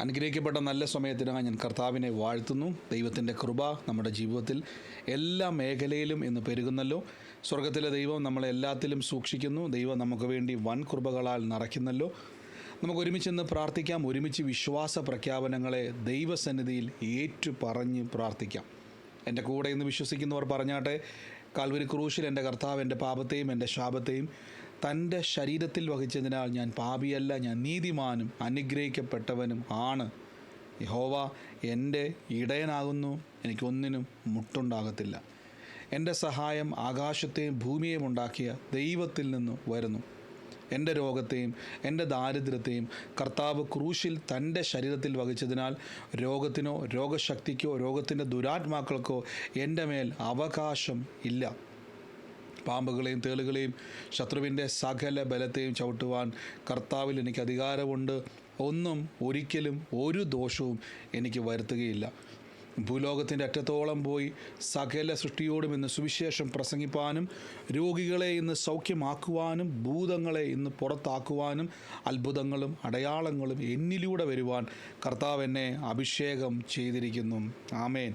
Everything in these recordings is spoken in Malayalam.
അനുഗ്രഹിക്കപ്പെട്ട നല്ല സമയത്തിനായി ഞാൻ കർത്താവിനെ വാഴ്ത്തുന്നു. ദൈവത്തിന്റെ കൃപ നമ്മുടെ ജീവിതത്തിൽ എല്ലാ മേഖലയിലും ഇന്ന് പെരുകുന്നല്ലോ. സ്വർഗത്തിലെ ദൈവം നമ്മളെ എല്ലാത്തിലും സൂക്ഷിക്കുന്നു. ദൈവം നമുക്ക് വേണ്ടി വൻ കൃപകളാൽ നിറയ്ക്കുന്നല്ലോ. നമുക്ക് ഒരുമിച്ച് ഇന്ന് പ്രാർത്ഥിക്കാം. ഒരുമിച്ച് വിശ്വാസ പ്രഖ്യാപനങ്ങളെ ദൈവസന്നിധിയിൽ ഏറ്റു പറഞ്ഞ് പ്രാർത്ഥിക്കാം. എന്റെ കൂടെ ഇന്ന് വിശ്വസിക്കുന്നവർ പറഞ്ഞാട്ടെ കാൽവരി ക്രൂശിൽ എന്റെ കർത്താവ് എന്റെ പാപത്തെയും എന്റെ ശാപത്തെയും തന്റെ ശരീരത്തിൽ വഹിച്ചതിനാൽ ഞാൻ പാപിയല്ല ഞാൻ നീതിമാനും അനുഗ്രഹിക്കപ്പെട്ടവനും ആണ്. യഹോവ എന്റെ ഇടയനാകുന്നു എനിക്കൊന്നിനും മുട്ടുണ്ടാകത്തില്ല. എന്റെ സഹായം ആകാശത്തെയും ഭൂമിയെയും ഉണ്ടാക്കിയ ദൈവത്തിൽ നിന്ന് വരുന്നു. എന്റെ രോഗത്തെയും എന്റെ ദാരിദ്ര്യത്തെയും കർത്താവ് ക്രൂശിൽ തന്റെ ശരീരത്തിൽ വഹിച്ചതിനാൽ രോഗത്തിനോ രോഗശക്തിക്കോ രോഗത്തിന്റെ ദുരാത്മാക്കൾക്കോ എന്റെ മേൽ അവകാശം ഇല്ല. പാമ്പുകളെയും തേളുകളെയും ശത്രുവിന്റെ സകല ബലത്തെയും ചവിട്ടുവാൻ കർത്താവിൽ എനിക്ക് അധികാരമുണ്ട്. ഒന്നും ഒരിക്കലും ഒരു ദോഷവും എനിക്ക് വരുത്തുകയില്ല. ഭൂലോകത്തിന്റെ അറ്റത്തോളം പോയി സകല സൃഷ്ടിയോടും ഇന്ന് സുവിശേഷം പ്രസംഗിപ്പാനും രോഗികളെ ഇന്ന് സൗഖ്യമാക്കുവാനും ഭൂതങ്ങളെ ഇന്ന് പുറത്താക്കുവാനും അത്ഭുതങ്ങളും അടയാളങ്ങളും എന്നിലൂടെ വരുവാൻ കർത്താവ് എന്നെ അഭിഷേകം ചെയ്തിരിക്കുന്നു. ആമേൻ.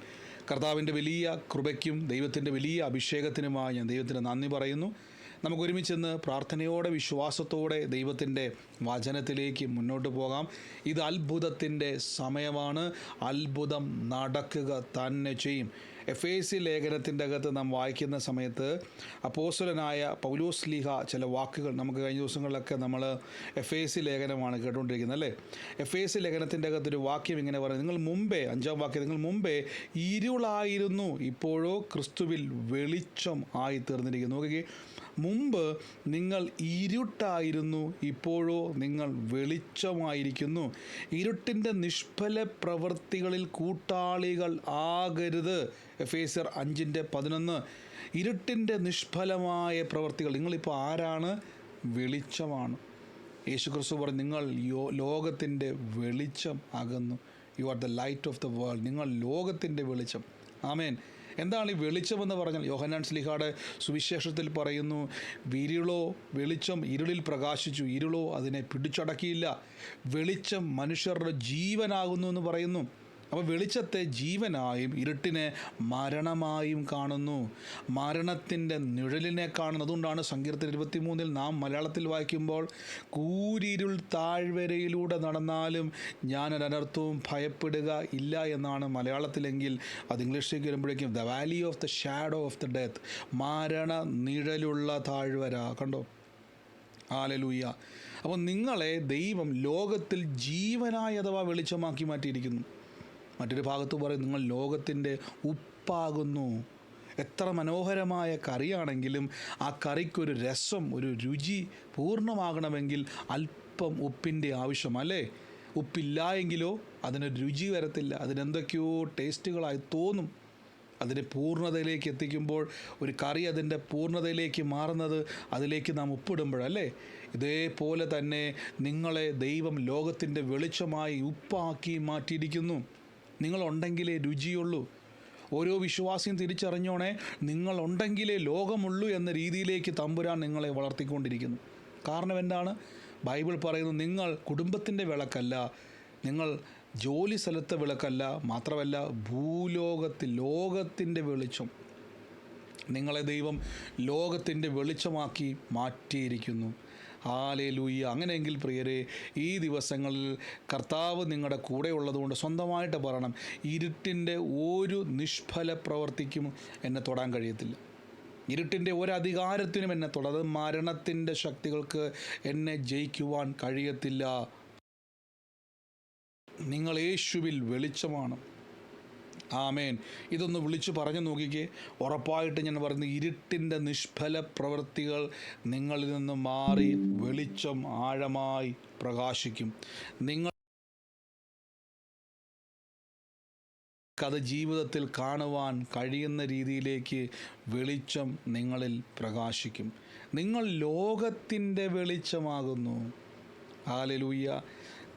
കർത്താവിന്റെ വലിയ കൃപയ്ക്കും ദൈവത്തിന്റെ വലിയ അഭിഷേകത്തിനുമായി ഞാൻ ദൈവത്തിന് നന്ദി പറയുന്നു. നമുക്ക് ഒരുമിച്ചെന്ന് പ്രാർത്ഥനയോടെ വിശ്വാസത്തോടെ ദൈവത്തിന്റെ വചനത്തിലേക്ക് മുന്നോട്ട് പോകാം. ഇത് അത്ഭുതത്തിന്റെ സമയമാണ്. അത്ഭുതം നടക്കുക തന്നെ ചെയ്യും. എഫ് എ സി ലേഖനത്തിന്റെ അകത്ത് നാം വായിക്കുന്ന സമയത്ത് അപ്പോസ്വലനായ പൗലോസ് ലീഹ ചില വാക്കുകൾ നമുക്ക് കഴിഞ്ഞ ദിവസങ്ങളിലൊക്കെ നമ്മൾ എഫ് എ സി ലേഖനമാണ് കേട്ടുകൊണ്ടിരിക്കുന്നത് അല്ലേ? എഫ് എ സി ലേഖനത്തിന്റെ അകത്തൊരു വാക്യം ഇങ്ങനെ പറയുന്നത് നിങ്ങൾ മുമ്പേ അഞ്ചാം വാക്യം നിങ്ങൾ മുമ്പേ ഇരുളായിരുന്നു ഇപ്പോഴോ ക്രിസ്തുവിൽ വെളിച്ചം ആയി തീർന്നിരിക്കുന്നു നോക്കിക്കേ മുമ്പ് നിങ്ങൾ ഇരുട്ടായിരുന്നു ഇപ്പോഴോ നിങ്ങൾ വെളിച്ചമായിരിക്കുന്നു. ഇരുട്ടിന്റെ നിഷ്ഫല പ്രവൃത്തികളിൽ കൂട്ടാളികൾ ആകരുത്. എഫേസർ അഞ്ചിന്റെ പതിനൊന്ന്. ഇരുട്ടിന്റെ നിഷ്ഫലമായ പ്രവൃത്തികൾ. നിങ്ങളിപ്പോൾ ആരാണ്? വെളിച്ചമാണ്. യേശു ക്രിസ്തു പറഞ്ഞു നിങ്ങൾ യോ ലോകത്തിന്റെ വെളിച്ചം ആകുന്നു you are the light of the world. നിങ്ങൾ ലോകത്തിന്റെ വെളിച്ചം. ആമേൻ. എന്താണ് ഈ വെളിച്ചമെന്ന് പറഞ്ഞാൽ യോഹനാൻ സ്ലിഹാടെ സുവിശേഷത്തിൽ പറയുന്നു വിരുളോ വെളിച്ചം ഇരുളിൽ പ്രകാശിച്ചു ഇരുളോ അതിനെ പിടിച്ചടക്കിയില്ല വെളിച്ചം മനുഷ്യരുടെ ജീവനാകുന്നു എന്ന് പറയുന്നു. അപ്പോൾ വെളിച്ചത്തെ ജീവനായും ഇരുട്ടിനെ മരണമായും കാണുന്നു. മരണത്തിന്റെ നിഴലിനെ കാണുന്നു. അതുകൊണ്ടാണ് സങ്കീർത്തന ഇരുപത്തിമൂന്നിൽ നാം മലയാളത്തിൽ വായിക്കുമ്പോൾ കൂരിരുൾ താഴ്വരയിലൂടെ നടന്നാലും ഞാൻ ഒരനർത്ഥവും ഭയപ്പെടുക ഇല്ല എന്നാണ് മലയാളത്തിലെങ്കിൽ അത് ഇംഗ്ലീഷിലേക്ക് വരുമ്പോഴേക്കും the valley of the shadow of the death മരണ നിഴലുള്ള താഴ്വര. കണ്ടോ? ആലലൂയ അപ്പോൾ നിങ്ങളെ ദൈവം ലോകത്തിൽ ജീവനായി അഥവാ വെളിച്ചമാക്കി മാറ്റിയിരിക്കുന്നു. മറ്റൊരു ഭാഗത്ത് പറയും നിങ്ങൾ ലോകത്തിന്റെ ഉപ്പാകുന്നു. എത്ര മനോഹരമായ കറിയാണെങ്കിലും ആ കറിക്കൊരു രസം ഒരു രുചി പൂർണമാകണമെങ്കിൽ അല്പം ഉപ്പിന്റെ ആവശ്യം അല്ലേ? ഉപ്പില്ല എങ്കിലോ അതിനൊരു രുചി വരത്തില്ല. അതിനെന്തൊക്കെയോ ടേസ്റ്റുകളായി തോന്നും. അതിനെ പൂർണതയിലേക്ക് എത്തിക്കുമ്പോൾ ഒരു കറി അതിന്റെ പൂർണതയിലേക്ക് മാറുന്നത് അതിലേക്ക് നാം ഉപ്പിടുമ്പോഴല്ലേ ഇതേപോലെ തന്നെ നിങ്ങളെ ദൈവം ലോകത്തിന്റെ വെളിച്ചമായി ഉപ്പാക്കി മാറ്റിയിരിക്കുന്നു. നിങ്ങളുണ്ടെങ്കിലേ രുചിയുള്ളൂ. ഓരോ വിശ്വാസിയും തിരിച്ചറിഞ്ഞോണേ നിങ്ങളുണ്ടെങ്കിലേ ലോകമുള്ളൂ എന്ന രീതിയിലേക്ക് തമ്പുരാൻ നിങ്ങളെ വളർത്തിക്കൊണ്ടിരിക്കുന്നു. കാരണം എന്താണ്? ബൈബിൾ പറയുന്നു നിങ്ങൾ കുടുംബത്തിന്റെ വിളക്കല്ല നിങ്ങൾ ജോലി സ്ഥലത്തെ വിളക്കല്ല മാത്രമല്ല ഭൂലോകത്തിൽ ലോകത്തിന്റെ വെളിച്ചം. നിങ്ങളെ ദൈവം ലോകത്തിന്റെ വെളിച്ചമാക്കി മാറ്റിയിരിക്കുന്നു. ഹാലേ ലൂയ്യ അങ്ങനെയെങ്കിൽ പ്രിയരെ ഈ ദിവസങ്ങളിൽ കർത്താവ് നിങ്ങളുടെ കൂടെ ഉള്ളതുകൊണ്ട് സ്വന്തമായിട്ട് പറയണം ഇരുട്ടിന്റെ ഒരു നിഷ്ഫല പ്രവർത്തിക്കും എന്നെ തൊടാൻ കഴിയത്തില്ല. ഇരുട്ടിന്റെ ഒരധികാരത്തിനും എന്നെ തൊടാതെ മരണത്തിന്റെ ശക്തികൾക്ക് എന്നെ ജയിക്കുവാൻ കഴിയത്തില്ല. നിങ്ങൾ യേശുവിൽ വെളിച്ചമാണ്. ആമേൻ. ഇതൊന്ന് വിളിച്ചു പറഞ്ഞു നോക്കിക്കേ. ഉറപ്പായിട്ട് ഞാൻ പറയുന്നത് ഇരുട്ടിന്റെ നിഷ്ഫല പ്രവൃത്തികൾ നിങ്ങളിൽ നിന്ന് മാറി വെളിച്ചം ആഴമായി പ്രകാശിക്കും. നിങ്ങൾ അത് ജീവിതത്തിൽ കാണുവാൻ കഴിയുന്ന രീതിയിലേക്ക് വെളിച്ചം നിങ്ങളിൽ പ്രകാശിക്കും. നിങ്ങൾ ലോകത്തിന്റെ വെളിച്ചമാകുന്നു. ഹാലലൂയ്യ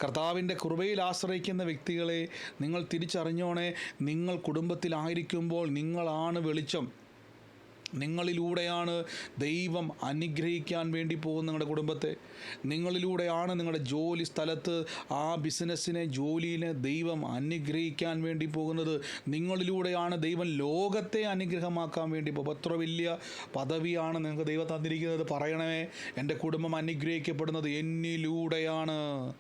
കർത്താവിന്റെ കൃപയിൽ ആശ്രയിക്കുന്ന വ്യക്തികളെ നിങ്ങൾ തിരിച്ചറിഞ്ഞോണേ നിങ്ങൾ കുടുംബത്തിലായിരിക്കുമ്പോൾ നിങ്ങളാണ് വെളിച്ചം. നിങ്ങളിലൂടെയാണ് ദൈവം അനുഗ്രഹിക്കാൻ വേണ്ടി പോകുന്ന നിങ്ങളുടെ കുടുംബത്തെ. നിങ്ങളിലൂടെയാണ് നിങ്ങളുടെ ജോലി സ്ഥലത്ത് ആ ബിസിനസ്സിനെ ജോലിയിനെ ദൈവം അനുഗ്രഹിക്കാൻ വേണ്ടി പോകുന്നത്. നിങ്ങളിലൂടെയാണ് ദൈവം ലോകത്തെ അനുഗ്രഹമാക്കാൻ വേണ്ടി പോകും എത്ര വലിയ പദവിയാണ് നിങ്ങൾക്ക് ദൈവം തന്നിരിക്കുന്നത്. പറയണമേ എന്റെ കുടുംബം അനുഗ്രഹിക്കപ്പെടുന്നത് എന്നിലൂടെയാണ്.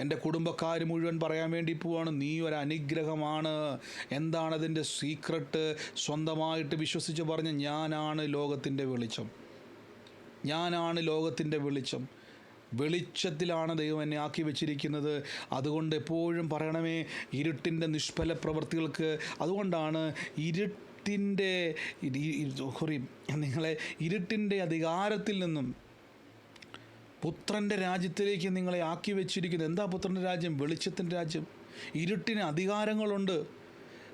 എന്റെ കുടുംബക്കാർ മുഴുവൻ പറയാൻ വേണ്ടി പോവാണ്. നീ ഒരു അനുഗ്രഹമാണ് എന്താണതിന്റെ സീക്രട്ട് സ്വന്തമായിട്ട് വിശ്വസിച്ച് പറഞ്ഞ് ഞാനാണ് ലോകത്തിന്റെ വെളിച്ചം. ഞാനാണ് ലോകത്തിന്റെ വെളിച്ചം. വെളിച്ചത്തിലാണ് ദൈവം എന്നെ ആക്കി വെച്ചിരിക്കുന്നത്. അതുകൊണ്ട് എപ്പോഴും പറയണമേ ഇരുട്ടിന്റെ നിഷ്ഫല പ്രവൃത്തികൾക്ക് അതുകൊണ്ടാണ് ഇരുട്ടിന്റെ സോറി നിങ്ങളെ ഇരുട്ടിന്റെ അധികാരത്തിൽ നിന്നും പുത്രന്റെ രാജ്യത്തിലേക്ക് നിങ്ങളെ ആക്കി വെച്ചിരിക്കുന്നത് എന്താ പുത്രന്റെ രാജ്യം? വെളിച്ചത്തിന്റെ രാജ്യം. ഇരുട്ടിന് അധികാരങ്ങളുണ്ട്.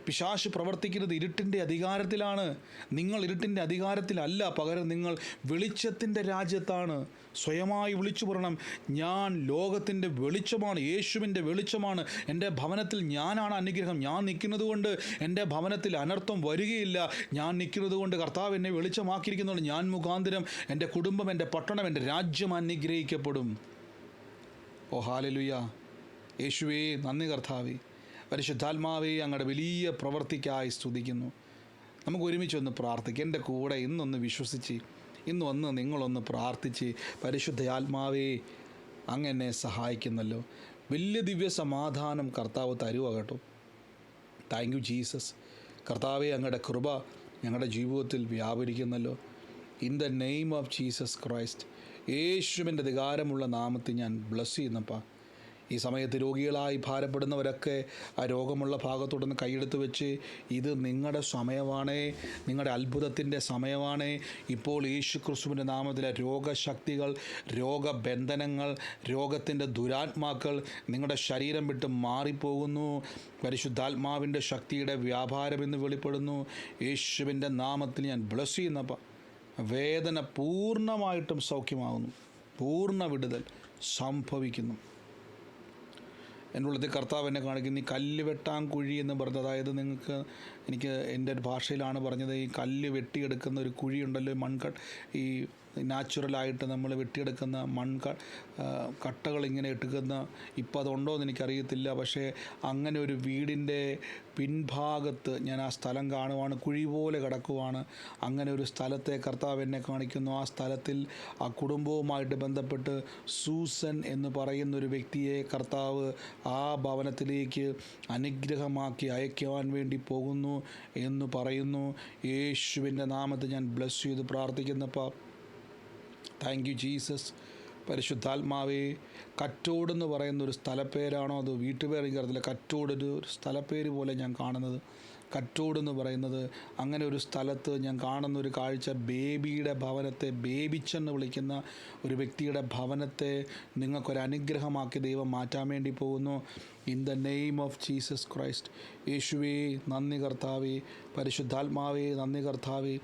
പിശാശ് പ്രവർത്തിക്കുന്നത് ഇരുട്ടിന്റെ അധികാരത്തിലാണ്. നിങ്ങൾ ഇരുട്ടിന്റെ അധികാരത്തിലല്ല പകരം നിങ്ങൾ വെളിച്ചത്തിന്റെ രാജ്യത്താണ്. സ്വയമായി വിളിച്ചു പറയണം ഞാൻ ലോകത്തിന്റെ വെളിച്ചമാണ് യേശുവിന്റെ വെളിച്ചമാണ്. എന്റെ ഭവനത്തിൽ ഞാനാണ് അനുഗ്രഹം. ഞാൻ നിൽക്കുന്നത് കൊണ്ട് എന്റെ ഭവനത്തിൽ അനർത്ഥം വരികയില്ല. ഞാൻ നിൽക്കുന്നത് കൊണ്ട് കർത്താവ് എന്നെ വെളിച്ചമാക്കിയിരിക്കുന്നതുകൊണ്ട് ഞാൻ മുഖാന്തരം എന്റെ കുടുംബം എന്റെ പട്ടണം എന്റെ രാജ്യം അനുഗ്രഹിക്കപ്പെടും. ഓ ഹാലലുയ. യേശുവേ നന്ദി കർത്താവേ. പരിശുദ്ധാത്മാവേ അങ്ങയുടെ വലിയ പ്രവൃത്തിക്കായി സ്തുതിക്കുന്നു. നമുക്ക് ഒരുമിച്ച് ഒന്ന് പ്രാർത്ഥിക്കാം. എന്റെ കൂടെ ഇന്നൊന്ന് വിശ്വസിച്ച് ഇന്നൊന്ന് നിങ്ങളൊന്ന് പ്രാർത്ഥിച്ച് പരിശുദ്ധ ആത്മാവേ അങ്ങനെ സഹായിക്കുന്നല്ലോ. വലിയ ദിവ്യ സമാധാനം കർത്താവ് തരുക കേട്ടോ. താങ്ക് യു ജീസസ് കർത്താവെ അങ്ങയുടെ കൃപ ഞങ്ങളുടെ ജീവിതത്തിൽ വ്യാപരിക്കുന്നല്ലോ. In the name of Jesus Christ യേശുവിന്റെ അധികാരമുള്ള നാമത്തിൽ ഞാൻ ബ്ലസ് ചെയ്യുന്നപ്പാ. ഈ സമയത്ത് രോഗികളായി ഭാരപ്പെടുന്നവരൊക്കെ ആ രോഗമുള്ള ഭാഗത്തോടൊന്ന് കൈയെടുത്ത് വെച്ച് ഇത് നിങ്ങളുടെ സമയമാണേ നിങ്ങളുടെ അത്ഭുതത്തിന്റെ സമയമാണേ. ഇപ്പോൾ യേശു ക്രിസ്തുവിന്റെ നാമത്തിലെ രോഗശക്തികൾ രോഗബന്ധനങ്ങൾ രോഗത്തിന്റെ ദുരാത്മാക്കൾ നിങ്ങളുടെ ശരീരം വിട്ട് മാറിപ്പോകുന്നു. പരിശുദ്ധാത്മാവിന്റെ ശക്തിയുടെ വ്യാപാരമെന്ന് വെളിപ്പെടുന്നു. യേശുവിന്റെ നാമത്തിൽ ഞാൻ ബ്ലസ് ചെയ്യുന്നപ്പ വേദന പൂർണമായിട്ടും സൗഖ്യമാകുന്നു. പൂർണ വിടുതൽ സംഭവിക്കുന്നു. ഉള്ളത്തിൽ കർത്താവ് എന്നെ കാണിക്കുന്ന. ഈ കല്ല് വെട്ടാൻ കുഴി എന്ന് പറഞ്ഞത് അതായത് നിങ്ങൾക്ക് എനിക്ക് എന്റെ ഭാഷയിലാണ് പറഞ്ഞത് ഈ കല്ല് വെട്ടിയെടുക്കുന്ന ഒരു കുഴിയുണ്ടല്ലോ മൺകട്ട് മൺക ഈ നാച്ചുറലായിട്ട് നമ്മൾ വെട്ടിയെടുക്കുന്ന മൺ കട്ടകൾ ഇങ്ങനെ എടുക്കുന്ന ഇപ്പം അതുണ്ടോ എന്ന് എനിക്കറിയത്തില്ല. പക്ഷേ അങ്ങനെ ഒരു വീടിന്റെ പിൻഭാഗത്ത് ഞാൻ ആ സ്ഥലം കാണുവാണ് കുഴി പോലെ കിടക്കുവാണ്. അങ്ങനെ ഒരു സ്ഥലത്തെ കർത്താവ് എന്നെ കാണിക്കുന്നു. ആ സ്ഥലത്തിൽ ആ കുടുംബവുമായിട്ട് ബന്ധപ്പെട്ട് സൂസൻ എന്ന് പറയുന്ന ഒരു വ്യക്തിയെ കർത്താവ് ആ ഭവനത്തിലേക്ക് അനുഗ്രഹമാക്കി അയക്കുവാൻ വേണ്ടി പോകുന്നു എന്ന് പറയുന്നു. യേശുവിന്റെ നാമത്തെ ഞാൻ ബ്ലസ് ചെയ്ത് പ്രാർത്ഥിക്കുന്നപ്പോൾ താങ്ക് യു ജീസസ്. പരിശുദ്ധാത്മാവേ കറ്റോട് എന്ന് പറയുന്ന ഒരു സ്ഥലപ്പേരാണോ? അത് വീട്ടുപേർ എനിക്കറിയത്തില്ല കറ്റോട് ഒരു സ്ഥലപ്പേര് പോലെ ഞാൻ കാണുന്നത്. കറ്റോട് എന്ന് പറയുന്നത് അങ്ങനെ ഒരു സ്ഥലത്ത് ഞാൻ കാണുന്ന ഒരു കാഴ്ച ബേബിയുടെ ഭവനത്തെ ബേബിച്ചെന്ന് വിളിക്കുന്ന ഒരു വ്യക്തിയുടെ ഭവനത്തെ നിങ്ങൾക്കൊരു അനുഗ്രഹമാക്കി ദൈവം മാറ്റാൻ വേണ്ടി പോകുന്നു. In the name of Jesus Christ യേശുവേ നന്ദി കർത്താവേ. പരിശുദ്ധാത്മാവേ നന്ദി കർത്താവേ.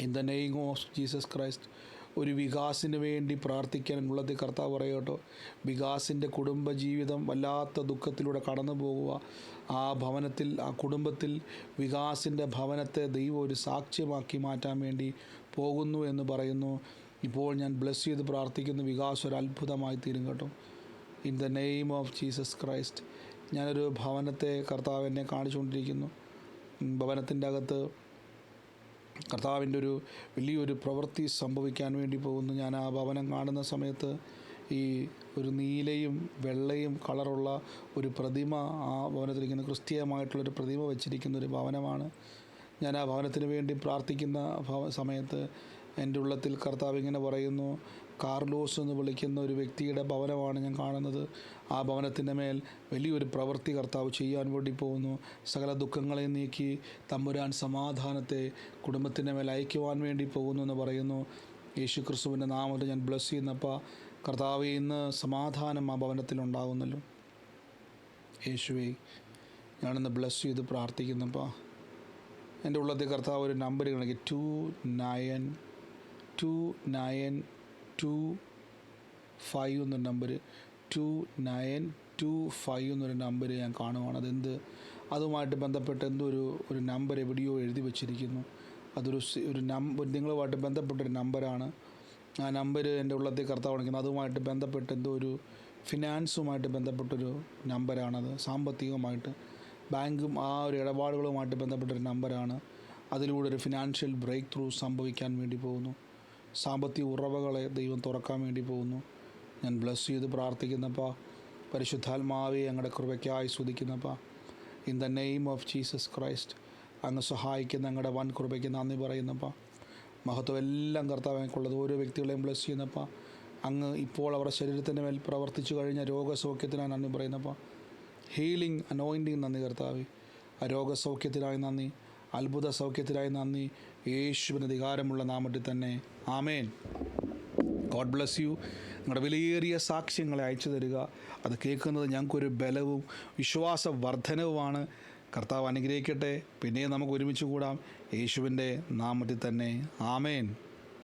In the name of Jesus Christ ഒരു വികാസിന് വേണ്ടി പ്രാർത്ഥിക്കാൻ ഉള്ളത് കർത്താവ് പറയട്ടോ വികാസിന്റെ കുടുംബജീവിതം വല്ലാത്ത ദുഃഖത്തിലൂടെ കടന്നു പോകുക. ആ ഭവനത്തിൽ ആ കുടുംബത്തിൽ വികാസിന്റെ ഭവനത്തെ ദൈവം ഒരു സാക്ഷ്യമാക്കി മാറ്റാൻ വേണ്ടി പോകുന്നു എന്ന് പറയുന്നു. ഇപ്പോൾ ഞാൻ ബ്ലസ് ചെയ്ത് പ്രാർത്ഥിക്കുന്ന. വികാസ് ഒരു അത്ഭുതമായി തീരും കേട്ടോ. In the name of Jesus Christ. ഞാനൊരു ഭവനത്തെ കർത്താവ് എന്നെ കാണിച്ചുകൊണ്ടിരിക്കുന്നു. ഭവനത്തിന്റെ അകത്ത് കർത്താവിന്റെ ഒരു വലിയൊരു പ്രവൃത്തി സംഭവിക്കാൻ വേണ്ടി പോകുന്നു. ഞാൻ ആ ഭവനം കാണുന്ന സമയത്ത് ഈ ഒരു നീലയും വെള്ളയും കളറുള്ള ഒരു പ്രതിമ ആ ഭവനത്തിലിരിക്കുന്ന ക്രിസ്തീയമായിട്ടുള്ളൊരു പ്രതിമ വെച്ചിരിക്കുന്ന ഒരു ഭവനമാണ്. ഞാൻ ആ ഭവനത്തിന് വേണ്ടി പ്രാർത്ഥിക്കുന്ന സമയത്ത് എന്റെ ഉള്ളത്തിൽ കർത്താവ് ഇങ്ങനെ പറയുന്നു കാർലോസ് എന്ന് വിളിക്കുന്ന ഒരു വ്യക്തിയുടെ ഭവനമാണ് ഞാൻ കാണുന്നത്. ആ ഭവനത്തിന്റെ മേൽ വലിയൊരു പ്രവൃത്തി കർത്താവ് ചെയ്യാൻ വേണ്ടി പോകുന്നു. സകല ദുഃഖങ്ങളെ നീക്കി തമ്പുരാൻ സമാധാനത്തെ കുടുംബത്തിന്റെ മേൽ അയക്കുവാൻ വേണ്ടി പോകുന്നു എന്ന് പറയുന്നു. യേശു ക്രിസ്തുവിന്റെ നാമത്തിൽ ഞാൻ ബ്ലസ് ചെയ്യുന്നപ്പോൾ കർത്താവ് ഇന്ന് സമാധാനം ആ ഭവനത്തിലുണ്ടാകുന്നല്ലോ യേശുവേ ഞാനിന്ന് ബ്ലസ് ചെയ്ത് പ്രാർത്ഥിക്കുന്നപ്പോൾ എന്റെ ഉള്ളത്തെ കർത്താവ് ഒരു number കണക്കി two nine two nine two five എന്നൊരു number two nine two five എന്നൊരു നമ്പർ ഞാൻ കാണുവാണ്. അതെന്ത്? അതുമായിട്ട് ബന്ധപ്പെട്ട് എന്തോ ഒരു ഒരു നമ്പർ എവിടെയോ എഴുതി വെച്ചിരിക്കുന്നു. അതൊരു ഒരു നമ്പർ നിങ്ങളുമായിട്ട് ബന്ധപ്പെട്ടൊരു നമ്പറാണ് ആ നമ്പർ എന്റെ ഉള്ളത്തെ കർത്താവ് കാണിക്കുന്നത് അതുമായിട്ട് ബന്ധപ്പെട്ട് എന്തോ ഒരു ഫിനാൻസുമായിട്ട് ബന്ധപ്പെട്ടൊരു നമ്പറാണത് സാമ്പത്തികമായിട്ട് ബാങ്കും ആ ഒരു ഇടപാടുകളുമായിട്ട് ബന്ധപ്പെട്ടൊരു നമ്പറാണ് അതിലൂടെ ഒരു ഫിനാൻഷ്യൽ ബ്രേക്ക് ത്രൂ സംഭവിക്കാൻ വേണ്ടി പോകുന്നു. സാമ്പത്തിക ഉറവകളെ ദൈവം തുറക്കാൻ വേണ്ടി പോകുന്നു. ഞാൻ ബ്ലസ് ചെയ്ത് പ്രാർത്ഥിക്കുന്നപ്പോൾ പരിശുദ്ധാത്മാവെ ഞങ്ങളുടെ കൃപയ്ക്കായി സ്തുതിക്കുന്നപ്പോൾ in the name of Jesus Christ അങ്ങ് സഹായിക്കുന്ന ഞങ്ങളുടെ വൻ കൃപയ്ക്ക് നന്ദി പറയുന്നപ്പോൾ മഹത്വം എല്ലാം കർത്താവിനേക്കുള്ളത് ഓരോ വ്യക്തികളെയും ബ്ലസ് ചെയ്യുന്നപ്പോൾ അങ്ങ് ഇപ്പോൾ അവരുടെ ശരീരത്തിന്റെ മേൽ പ്രവർത്തിച്ചു കഴിഞ്ഞ രോഗസൗഖ്യത്തിനായി നന്ദി പറയുന്നപ്പോൾ ഹീലിംഗ് അനോയിന്റിങ് നന്ദി കർത്താവ്. രോഗസൗഖ്യത്തിനായി നന്ദി. അത്ഭുത സൗഖ്യത്തിനായി നന്ദി. യേശുവിന് അധികാരമുള്ള നാമത്തിൽ തന്നെ. ആമേൻ. God bless you. നിങ്ങളുടെ വിലയേറിയ സാക്ഷ്യങ്ങളെ അയച്ചു തരിക. അത് കേൾക്കുന്നത് ഞങ്ങൾക്കൊരു ബലവും വിശ്വാസ വർധനവുമാണ് കർത്താവ് അനുഗ്രഹിക്കട്ടെ. പിന്നെയും നമുക്ക് ഒരുമിച്ച് കൂടാം. യേശുവിന്റെ നാമത്തിൽ തന്നെ. ആമേൻ.